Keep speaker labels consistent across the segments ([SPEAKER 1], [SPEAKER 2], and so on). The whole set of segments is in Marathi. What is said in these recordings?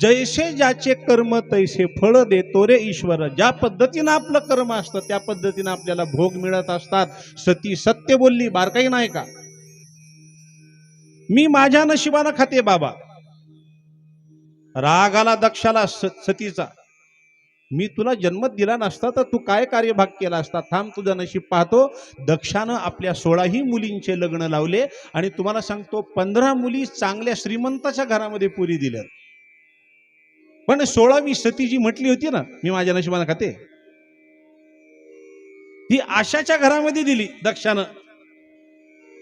[SPEAKER 1] जैसे ज्याचे कर्म तैसे फळ देतो रे ईश्वर. ज्या पद्धतीनं आपलं कर्म असतं त्या पद्धतीनं आपल्याला भोग मिळत असतात. सती सत्य बोलली बारकाई नाही का? मी माझ्या नशिबानं खाते बाबा. रागाला दक्षाला स- सतीचा. मी तुला जन्म दिला नसता तर तू काय कार्यभाग केला असता? थांब तुझं नशीब पाहतो. दक्षानं आपल्या सोळाही मुलींचे लग्न लावले आणि तुम्हाला सांगतो पंधरा मुली चांगल्या श्रीमंताच्या घरामध्ये पुरी दिल्या पण सोळावी सती जी म्हटली होती ना मी माझ्या नशिबानं खाते. ही आशाच्या घरामध्ये दिली दक्षानं.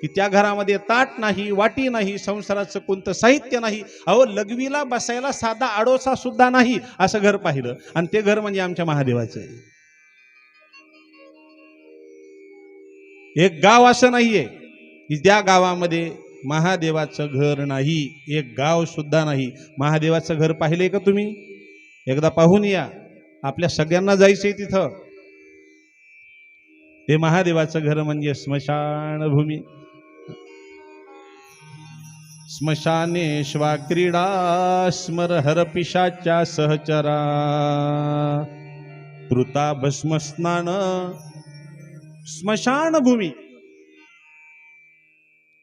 [SPEAKER 1] की त्या घरामध्ये ताट नाही वाटी नाही संसाराचं कोणतं साहित्य नाही. अहो लघवीला बसायला साधा आडोसा सुद्धा नाही असं घर पाहिलं. आणि ते घर म्हणजे आमच्या महादेवाचं आहे. एक गाव असं नाहीये. की त्या गावामध्ये महादेवाचं घर नाही एक गाव सुद्धा नाही. महादेवाचं घर पाहिले का तुम्ही? एकदा पाहून या. आपल्या सगळ्यांना जायचंय तिथं. हे महादेवाचं घर म्हणजे स्मशानभूमी. स्मशानेश्वा क्रीडा स्मर हरपिशाच्या सहचरा. कृता भस्म स्नान स्मशानभूमी.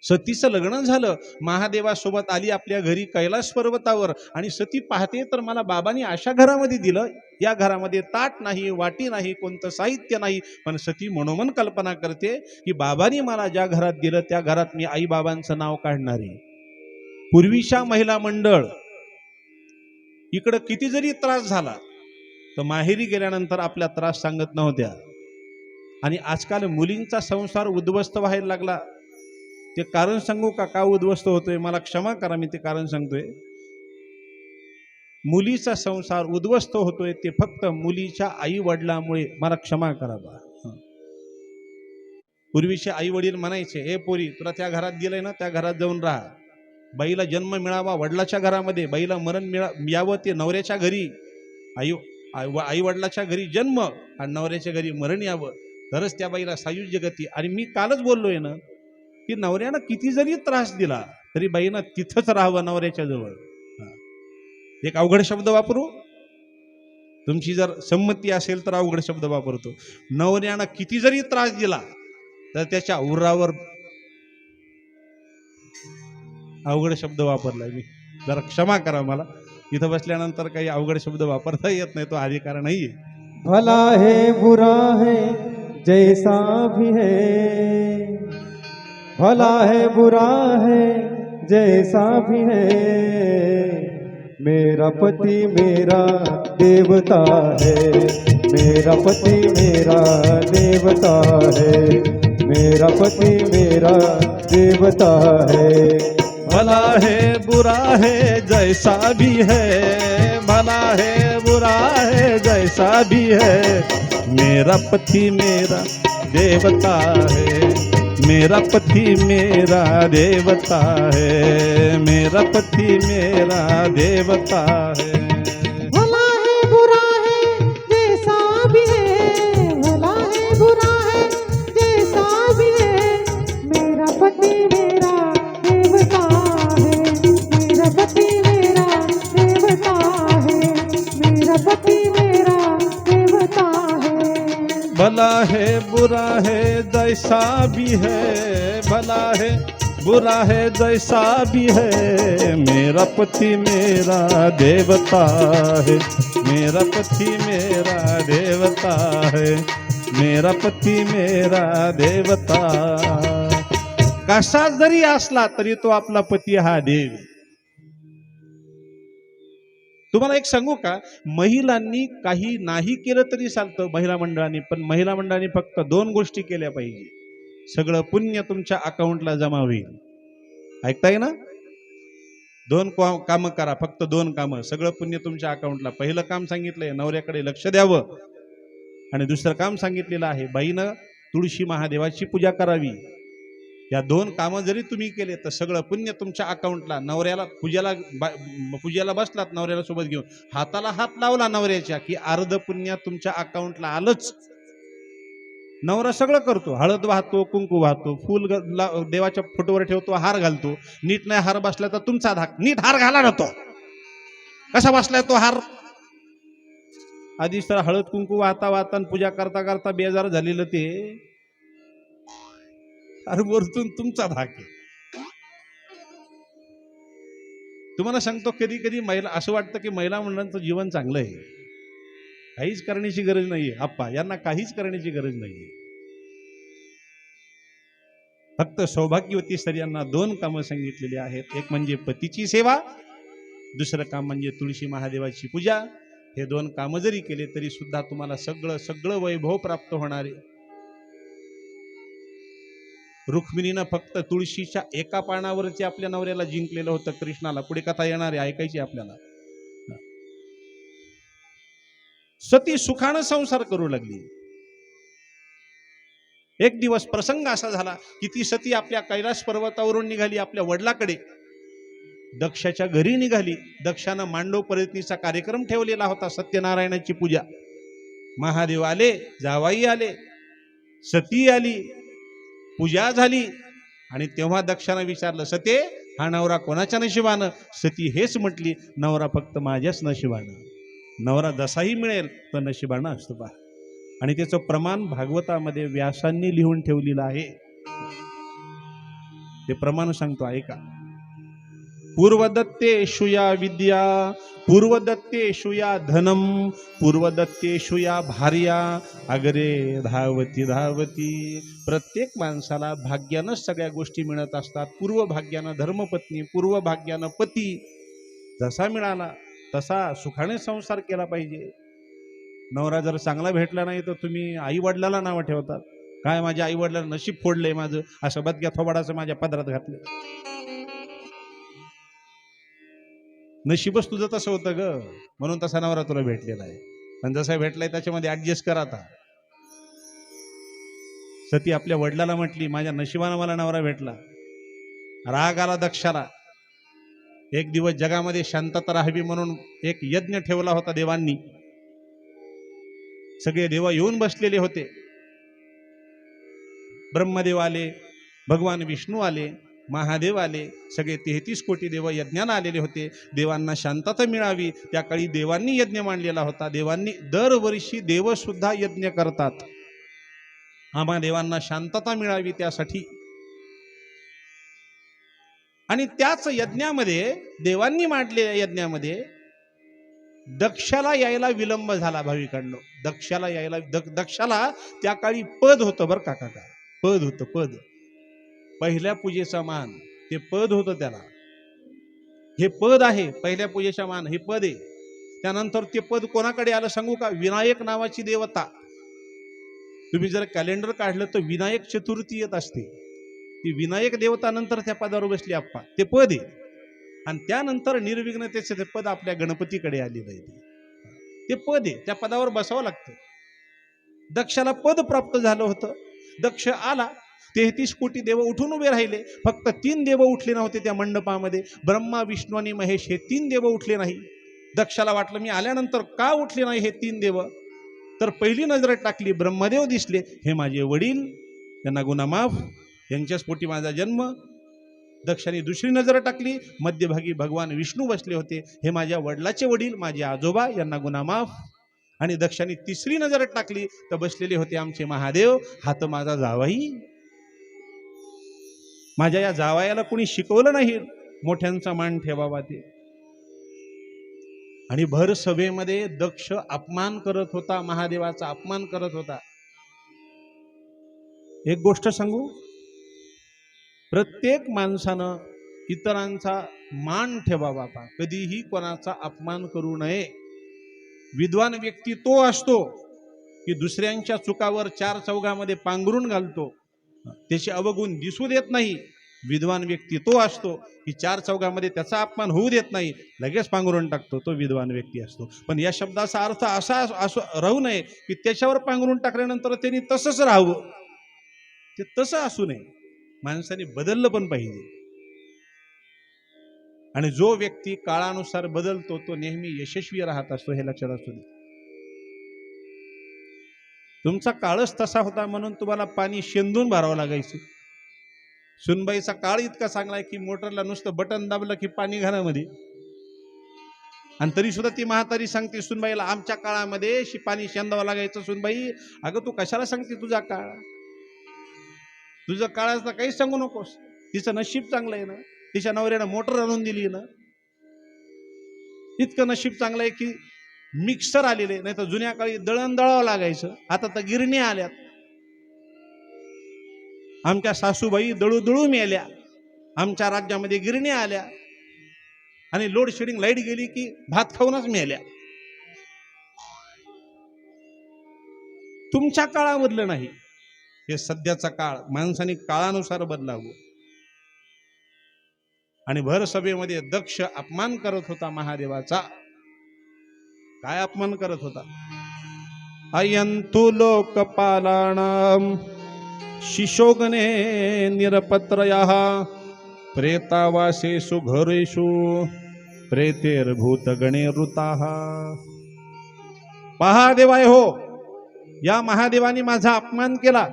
[SPEAKER 1] सतीचं लग्न झालं. महादेवासोबत आली आपल्या घरी कैलास पर्वतावर आणि सती पाहते तर मला बाबांनी अशा घरामध्ये दिलं. या घरामध्ये ताट नाही वाटी नाही कोणतं साहित्य नाही. पण सती मनोमन कल्पना करते की बाबांनी मला ज्या घरात दिलं त्या घरात मी आई बाबांचं नाव काढणार आहे. पूर्वीच्या महिला मंडळ इकडं किती जरी त्रास झाला तर माहेरी गेल्यानंतर आपल्या त्रास सांगत नव्हत्या. आणि आजकाल मुलींचा संसार उद्ध्वस्त व्हायला लागला. ते कारण सांगू का? का उद्ध्वस्त होतोय? मला क्षमा करा मी ते कारण सांगतोय. मुलीचा संसार उद्ध्वस्त होतोय ते फक्त मुलीच्या आई वडिलामुळे मला क्षमा करा बा. पूर्वीचे आई वडील म्हणायचे हे पोरी तुला त्या घरात दिलंय ना त्या घरात जाऊन राहा. बाईला जन्म मिळावा वडिलाच्या घरामध्ये. बाईला मरण मिळा यावं ते नवऱ्याच्या घरी. आई आई वडिलाच्या घरी जन्म आणि नवऱ्याच्या घरी मरण यावं. तरच त्या बाईला सायुज्य गती. आणि मी कालच बोललोय ना की नवऱ्यानं किती जरी त्रास दिला तरी बाईनं तिथंच राहावं नवऱ्याच्या जवळ. हा. एक अवघड शब्द वापरू? तुमची जर संमती असेल तर अवघड शब्द वापरतो. नवऱ्यानं किती जरी त्रास दिला तर त्याच्या उरावर अवघड शब्द वापरलाय मी. जरा क्षमा करा मला. इथं बसल्यानंतर काही अवघड शब्द वापरता येत नाही तो अधिकार नाहीये
[SPEAKER 2] भला है बुरा है जैसा भी है. भला है बुरा है जैसा भी है। मेरा पति मेरा देवता है मेरा पति मेरा देवता है मेरा पति मेरा देवता है।
[SPEAKER 1] भला है बुरा है जैसा भी है भला है बुरा है जैसा भी है मेरा पति मेरा देवता है। मेरा पति मेरा देवता है। मेरा पति मेरा देवता है।
[SPEAKER 3] भला है बुरा है जैसा भी है भला है बुरा है जैसा भी है। मेरा पति मेरा देवता है मेरा पति मेरा देवता है मेरा पति मेरा देवता।
[SPEAKER 1] कसा जरी असला तरी तो आपला पती हा देव। तुम्हाला एक सांगू का? महिलांनी काही नाही केलं तरी चालतं महिला मंडळाने पण महिला मंडळाने फक्त दोन गोष्टी केल्या पाहिजे. सगळं पुण्य तुमच्या अकाउंटला जमा होईल. ऐकताय ना? दोन कामं करा फक्त दोन कामं. सगळं पुण्य तुमच्या अकाउंटला पहिलं काम सांगितलंय नवऱ्याकडे लक्ष द्यावं. आणि दुसरं काम सांगितलेलं आहे बाईनं तुळशी महादेवाची पूजा करावी. या दोन कामं जरी तुम्ही केले तर सगळं पुण्य तुमच्या अकाउंटला नवऱ्याला पूजेला बा- पूजेला बसलात नवऱ्याला सोबत घेऊन. हाताला हात लावला नवऱ्याच्या की अर्ध पुण्य तुमच्या अकाउंटला आलंच. नवरा सगळं करतो. हळद वाहतो कुंकू वाहतो फूल ग- देवाच्या फोटोवर ठेवतो हार घालतो. नीट नाही हार बसला तर तुमचा धाक. नीट हार घाला ना तो. कसा बसलाय तो हार? आधीच तर हळद कुंकू वाहता वाहता आणि पूजा करता करता बेजार झालेलं ते. कारण वरतून तुमचा धाक आहे. तुम्हाला सांगतो कधी कधी महिला असं वाटतं की महिला मंडळांचं जीवन चांगलं आहे. काहीच करण्याची गरज नाहीये. आप्पा यांना काहीच करण्याची गरज नाहीये. फक्त सौभाग्यवती स्त्रियांना दोन कामं सांगितलेली आहेत. एक म्हणजे पतीची सेवा दुसरं काम म्हणजे तुळशी महादेवाची पूजा. हे दोन कामं जरी केले तरी सुद्धा तुम्हाला सगळं सगळं वैभव प्राप्त होणार आहे. रुक्मिणीनं फक्त तुळशीच्या एका पानावरती आपल्या नवऱ्याला जिंकलेलं होतं कृष्णाला पुढे कथा येणार आहे ऐकायची आपल्याला. सती सुखानं संसार करू लागली. एक दिवस प्रसंग असा झाला की ती सती आपल्या कैलास पर्वतावरून निघाली आपल्या वडिलाकडे. दक्षाच्या घरी निघाली. दक्षानं मांडव परतनीचा कार्यक्रम ठेवलेला होता सत्यनारायणाची पूजा. महादेव आले जावाई आले. सती आली. पूजा झाली. आणि तेव्हा दक्षानं विचारलं सते हा नवरा कोणाच्या नशिबानं? सती हेच म्हटली नवरा फक्त माझ्याच नशिबानं. नवरा जसाही मिळेल तर नशिबानं असतो पहा. आणि त्याचं प्रमाण भागवतामध्ये व्यासांनी लिहून ठेवलेलं आहे. ते प्रमाण सांगतो ऐका. पूर्वदत्तेषु या विद्या पूर्वदत्तेषु या धनम पूर्वदत्तेषु या भार्या अगरे धावती धावती. प्रत्येक माणसाला भाग्यानं सगळ्या गोष्टी मिळत असतात. पूर्व भाग्यानं धर्मपत्नी पूर्व भाग्यानं पती. जसा मिळाला तसा सुखाने संसार केला पाहिजे. नवरा जर चांगला भेटला नाही तर तुम्ही आई वडिलाला नावं ठेवतात. काय माझ्या आई वडिलाला नशीब फोडलंय माझं? असं बदग्या थोबाडाचं माझ्या पदरात घातलं नशीबच तुझं तसं होतं ग. म्हणून तसा नवरा तुला भेटलेला आहे. पण जसा भेटलाय त्याच्यामध्ये ऍडजस्ट कर आता. सती आपल्या वडिलाला म्हटली माझ्या नशिबानं मला नवरा भेटला. राग आला दक्षाला. एक दिवस जगामध्ये शांतता राहावी म्हणून एक यज्ञ ठेवला होता देवांनी. सगळे देवा येऊन बसलेले होते. ब्रह्मदेव आले भगवान विष्णू आले. महादेव आले सगळे तेहतीस कोटी देव यज्ञाला आलेले होते. देवांना शांतता मिळावी. त्या काळी देवांनी यज्ञ मांडलेला होता. देवांनी दरवर्षी देवसुद्धा यज्ञ करतात. आम्हा देवांना शांतता मिळावी त्यासाठी. आणि त्याच यज्ञामध्ये देवांनी मांडलेल्या यज्ञामध्ये दक्षाला यायला विलंब झाला भाविकांनो. दक्षाला यायला दक्षाला त्या काळी पद होतं बरं का काका. पद होतं पद. पहिल्या पूजेचा मान ते पद होतं त्याला. हे पद आहे पहिल्या पूजेचा मान हे पद आहे. त्यानंतर ते पद कोणाकडे आलं सांगू का? विनायक नावाची देवता. तुम्ही जर कॅलेंडर काढलं तर विनायक चतुर्थी येत असते. ती विनायक देवता नंतर त्या पदावर बसली आप्पा. ते पद आहे. आणि त्यानंतर निर्विघ्नतेचे ते पद आपल्या गणपतीकडे आलेलं आहे ते पद आहे. त्या पदावर बसावं लागतं. दक्षाला पद प्राप्त झालं होतं. दक्ष आला. तेहतीस कोटी देव उठून उभे राहिले. फक्त तीन देव उठले नव्हते त्या मंडपामध्ये. ब्रह्मा विष्णू आणि महेश हे तीन देव उठले नाही. दक्षाला वाटलं मी आल्यानंतर का उठले नाही हे तीन देव? तर पहिली नजर टाकली ब्रह्मदेव दिसले. हे माझे वडील त्यांना गुन्हा माफ यांच्याच पोटी माझा जन्म. दक्षाने दुसरी नजर टाकली मध्यभागी भगवान विष्णू बसले होते. हे माझ्या वडिलाचे वडील माझे आजोबा यांना गुन्हा माफ. आणि दक्षाने तिसरी नजर टाकली तर बसलेले होते आमचे महादेव. हात माझा जावाई. माझ्या या जावायाला कोणी शिकवलं नाही. मोठ्यांचा मान ठेवावा ते. आणि भर सभेमध्ये दक्ष अपमान करत होता महादेवाचा अपमान करत होता. एक गोष्ट सांगू? प्रत्येक माणसानं इतरांचा मान ठेवावा बापा कधीही कोणाचा अपमान करू नये. विद्वान व्यक्ती तो असतो की दुसऱ्यांच्या चुकावर चार चौघामध्ये पांघरून घालतो. त्याचे अवगुण दिसू देत नाही. विद्वान व्यक्ती तो असतो की चार चौघामध्ये त्याचा अपमान होऊ देत नाही. लगेच पांघरून टाकतो तो विद्वान व्यक्ती असतो. पण या शब्दाचा अर्थ असा असो राहू नये की त्याच्यावर पांघरून टाकल्यानंतर त्यांनी तसंच राहावं. ते तसं असू नये. माणसाने बदललं पण पाहिजे. आणि जो व्यक्ती काळानुसार बदलतो तो नेहमी यशस्वी राहत असतो हे लक्षात असू दे. तुमचा काळच तसा होता म्हणून तुम्हाला पाणी शेंदून भरावं लागायचं. सुनबाईचा काळ इतका चांगला आहे की मोटरला नुसतं बटन दाबलं की पाणी घरामध्ये. आणि तरी सुद्धा ती म्हातारी सांगते सुनबाईला आमच्या काळामध्ये शिपाणी शेंदावं लागायचं सुनबाई. अगं तू कशाला सांगते तुझा काळ? तुझं काळाचं काहीच सांगू नकोस. तिचं नशीब चांगलं आहे ना. तिच्या नवऱ्यानं मोटर आणून दिली ना. इतकं नशीब चांगलं आहे की मिक्सर आलेले नाही तर जुन्या काळी दळण दळावं लागायचं. आता तर गिरणी आल्यात. आमच्या सासूबाई दळू दळू मेल्या. आमच्या राज्यामध्ये गिरणी आल्या. आणि लोड शेडिंग लाइट गेली की भात खाऊनच मेल्या. तुमच्या काळामधलं नाही. हे सध्याचा काळ माणसाने काळानुसार बदलावं. आणि भर सभेमध्ये दक्ष अपमान करत होता महादेवाचा. काय अपमान करत होता? अयंतु लोकपालाणाम शिशोगणे निरपत्रया प्रेतावासेषु घरेषु प्रेतेर्भूतगणे ऋताः। महादेवाय हो! या महादेवाने माझा अपमान केला.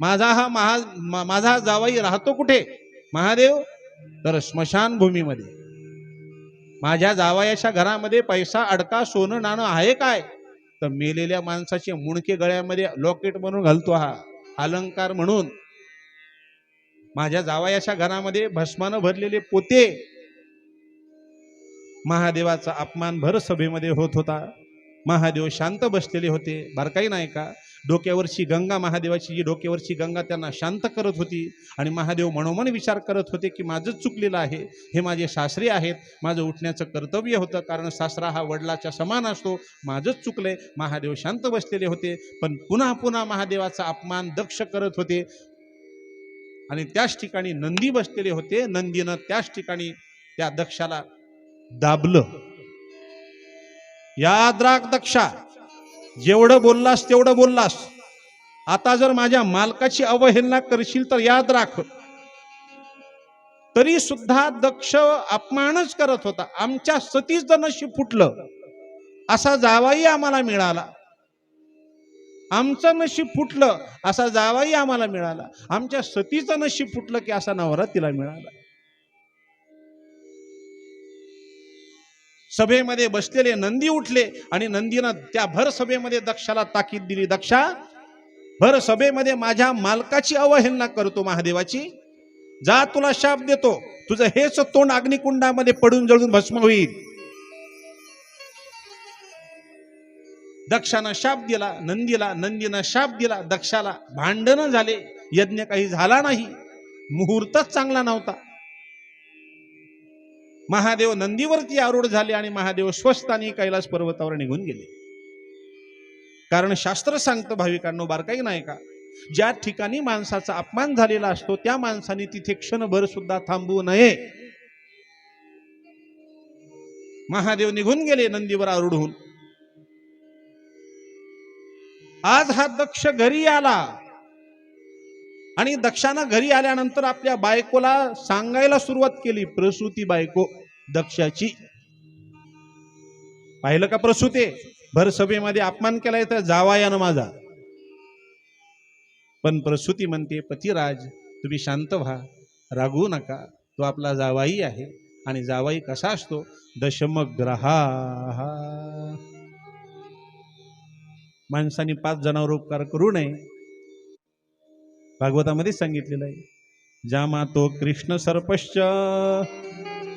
[SPEAKER 1] माझा हा महा माझा जावाई राहतो कुठे? महादेव? तर स्मशान भूमीमध्ये माझ्या जावयाच्या घरामध्ये पैसा अडका सोनं नाणं आहे काय? तर मेलेल्या माणसाचे मुणके गळ्यामध्ये लॉकेट म्हणून घालतो हा. अलंकार म्हणून. माझ्या जावयाच्या घरामध्ये भस्मानं भरलेले पोते. महादेवाचा अपमान भर सभेमध्ये होत होता. महादेव शांत बसलेले होते. बारकाई नाही का? डोक्यावरची गंगा महादेवाची जी डोक्यावरची गंगा त्यांना शांत करत होती आणि महादेव मनोमन विचार करत होते की माझंच चुकलेलं आहे हे माझे सासरे आहेत माझं उठण्याचं कर्तव्य होतं कारण सासरा हा वडिलाच्या समान असतो माझंच चुकलंय महादेव शांत बसलेले होते पण पुन्हा पुन्हा महादेवाचा अपमान दक्ष करत होते. आणि त्याच ठिकाणी नंदी बसलेले होते नंदीनं त्याच ठिकाणी त्या दक्षाला दाबलं. याद राख दक्षा जेवढं बोललास तेवढं बोललास. आता जर माझ्या मालकाची अवहेलना करशील तर याद राख. तरी सुद्धा दक्ष अपमानच करत होता. आमच्या सतीच नशीब फुटलं असा जावाही आम्हाला मिळाला. आमचं नशीब फुटलं असा जावाही आम्हाला मिळाला. आमच्या सतीचं नशीब फुटलं की असा नवरा तिला मिळाला. सभेमध्ये बसलेले नंदी उठले आणि नंदीनं त्या भर सभेमध्ये दक्षाला ताकीद दिली. दक्षा भर सभेमध्ये माझ्या मालकाची अवहेलना करतो महादेवाची. जा तुला शाप देतो. तुझं हेच तोंड अग्निकुंडामध्ये पडून जळून भस्म होईल. दक्षानं शाप दिला नंदीला नंदीनं शाप दिला दक्षाला भांडणं झाले. यज्ञ काही झाला नाही. मुहूर्तच चांगला नव्हता. महादेव नंदीवरती आरूढ झाले आणि महादेव स्वस्थानी कैलास पर्वतावर निघून गेले. कारण शास्त्र सांगतं भाविकांनो बारकाई नाही का? ज्या ठिकाणी माणसाचा अपमान झालेला असतो त्या माणसाने तिथे क्षणभर सुद्धा थांबू नये. महादेव निघून गेले नंदीवर आरूढ होऊन. आज हा दक्ष घरी आला. आणि दक्षानं घरी आल्यानंतर आपल्या बायकोला सांगायला सुरुवात केली प्रसूती बायको दक्षाची. पाहिलं का प्रसूते? भर सभेमध्ये अपमान केलाय तर जावायानं माझा. पण प्रसूती म्हणते पतिराज तुम्ही शांत व्हा रागवू नका. तो आपला जावाई आहे आणि जावाई कसा असतो? दशमग्रहा. माणसाने पाच जणांवर उपकार करू नये. भागवतामध्ये सांगितलेलं आहे. जामा तो कृष्ण सर्पश्च.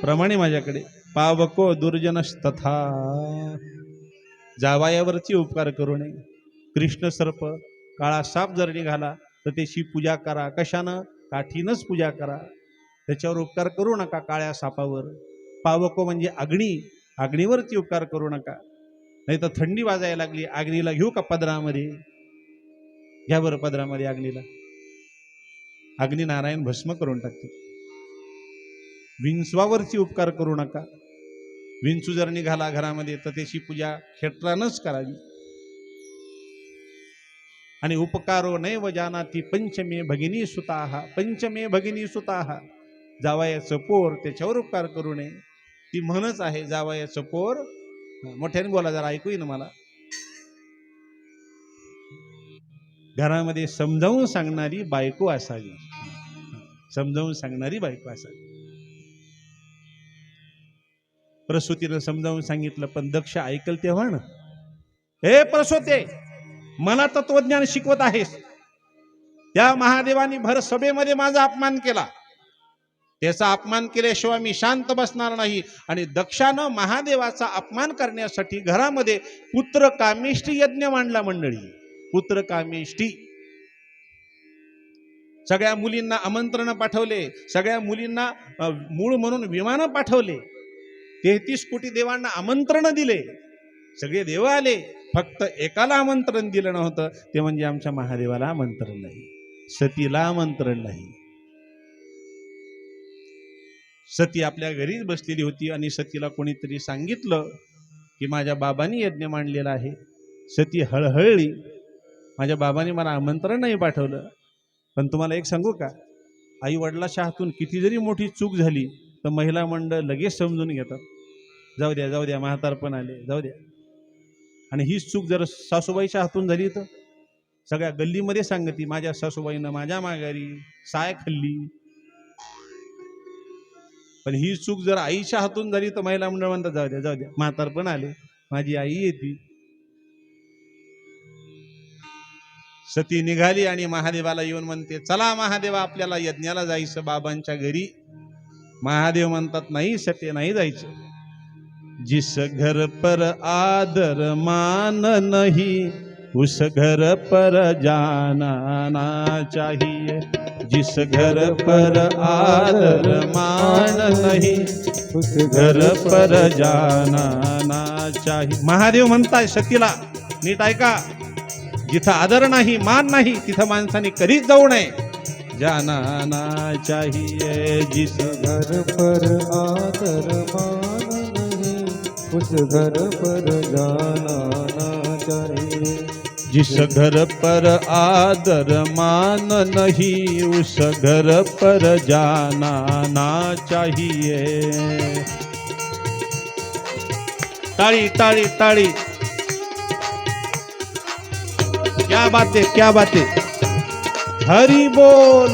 [SPEAKER 1] प्रमाणे माझ्याकडे. पावको दुर्जनस्तथा. जावायावरची उपकार करू नये. कृष्ण सर्प काळा साप जर निघाला तर त्याची पूजा करा. कशानं? काठीनंच पूजा करा. त्याच्यावर उपकार करू नका काळ्या सापावर. पावको म्हणजे अग्नी. अग्नीवरती उपकार करू नका. नाही तर थंडी वाजायला लागली. अग्नीला घेऊ का पदरामध्ये? घ्या बरं पदरामध्ये अग्नीला. अग्निनारायण भस्म करून टाकते. विंचवावरची उपकार करू नका. विंचू जर निघाला घरामध्ये तर त्याची पूजा खेटरानच करावी. आणि उपकारो नैव जानाती पंचमे भगिनी सुताहा पंचमे भगिनी सुताहा जावयाचं पोर त्याच्यावर उपकार करू नये. ती म्हणच आहे जावयाचं पोर. मोठ्याने बोला जरा ऐकू ना मला. घरामध्ये समजावून सांगणारी बायको असावी. समजावून सांगणारी बायको असावी. प्रसूतीनं समजावून सांगितलं पण दक्ष ऐकल तेव्हा ना. हे प्रसूते मला तत्वज्ञान शिकवत आहेस. त्या महादेवानी भर सभेमध्ये माझा अपमान केला. त्याचा अपमान केल्याशिवाय मी शांत बसणार नाही आणि दक्षानं महादेवाचा अपमान करण्यासाठी घरामध्ये पुत्र कामेष्टी यज्ञ मांडला मंडळी. पुत्र कामेष्टी सगळ्या मुलींना आमंत्रण पाठवले सगळ्या मुलींना मूळ म्हणून विमानं पाठवले. तेहतीस कोटी देवांना आमंत्रण दिले. सगळे देव आले. फक्त एकाला आमंत्रण दिलं नव्हतं. ते म्हणजे आमच्या महादेवाला आमंत्रण नाही. सतीला आमंत्रण नाही. सती आपल्या घरीच बसलेली होती आणि सतीला कोणीतरी सांगितलं की माझ्या बाबांनी यज्ञ मांडलेला आहे. सती हळहळली. माझ्या बाबांनी मला आमंत्रण नाही पाठवलं. पण तुम्हाला एक सांगू का? आई वडिलाच्या हातून किती जरी मोठी चूक झाली तर महिला मंडळ लगेच समजून घेतात. जाऊ द्या जाऊ द्या म्हातारपण आले जाऊ द्या. आणि हीच चूक जर सासूबाईच्या हातून झाली तर? सगळ्या गल्लीमध्ये सांगती माझ्या सासूबाईनं माझ्या माघारी साय खाल्ली. पण ही चूक जर आईच्या हातून झाली तर महिला मंडळ म्हणतात जाऊ द्या जाऊ द्या म्हातारपण आले माझी आई येते. सती निघाली आणि महादेवाला येऊन म्हणते चला महादेवा आपल्याला यज्ञाला जायचं बाबांच्या घरी. महादेव म्हणतात नाही सते नाही जायचं. जिस घर पर आदर मान नाही उस घर पर जाना चाहिए. जिस घर पर आदर मान नहीं
[SPEAKER 2] उस
[SPEAKER 1] घर पर जाना चाहिए. महादेव म्हणताय सतीला नीट ऐका. जिथं आदर नाही मान नाही तिथं माणसाने कधीच जाऊ नये. जाना ना चाहिए जिस
[SPEAKER 2] घर पर आदर मान नहीं उस घर पर जाना ना चाहिए
[SPEAKER 1] जिस घर पर आदर मान नहीं उस घर पर जाना ना चाहिए ताड़ी ताड़ी ताड़ी। क्या बातें क्या बातें? हरी बोल।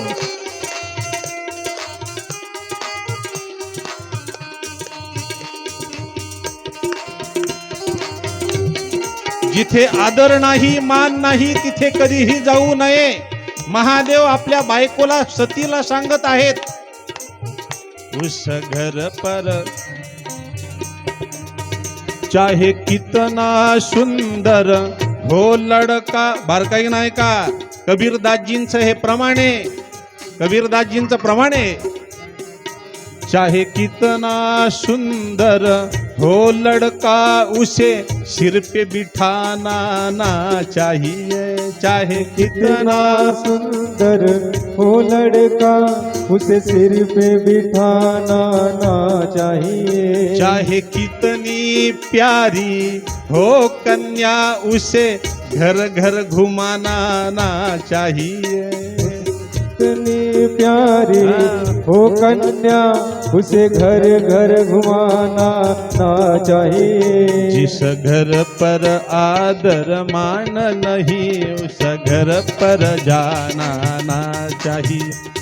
[SPEAKER 1] जिथे आदर नाही मान नाही तिथे कधीही जाऊ नये. महादेव आपल्या बायकोला सतीला सांगत आहेत. उस घर पर चाहे कितना सुंदर हो लडका बारकाई नाही का कबीरदासजींचं हे प्रमाणे कबीरदासजींचं प्रमाणे चाहे कितना सुंदर हो लड़का उसे सिर पे बिठाना ना चाहिए। चाहे
[SPEAKER 2] कितना
[SPEAKER 1] कितना
[SPEAKER 2] सुंदर हो लड़का उसे सिर पे बिठाना ना चाहिए।
[SPEAKER 1] चाहे कितनी प्यारी हो कन्या उसे घर घर घुमाना ना चाहिए।
[SPEAKER 2] इतनी प्यारी हो। कन्या उसे घर घर घुमाना ना चाहिए।
[SPEAKER 1] जिस घर पर आदर मान नहीं उस घर पर जाना ना चाहिए।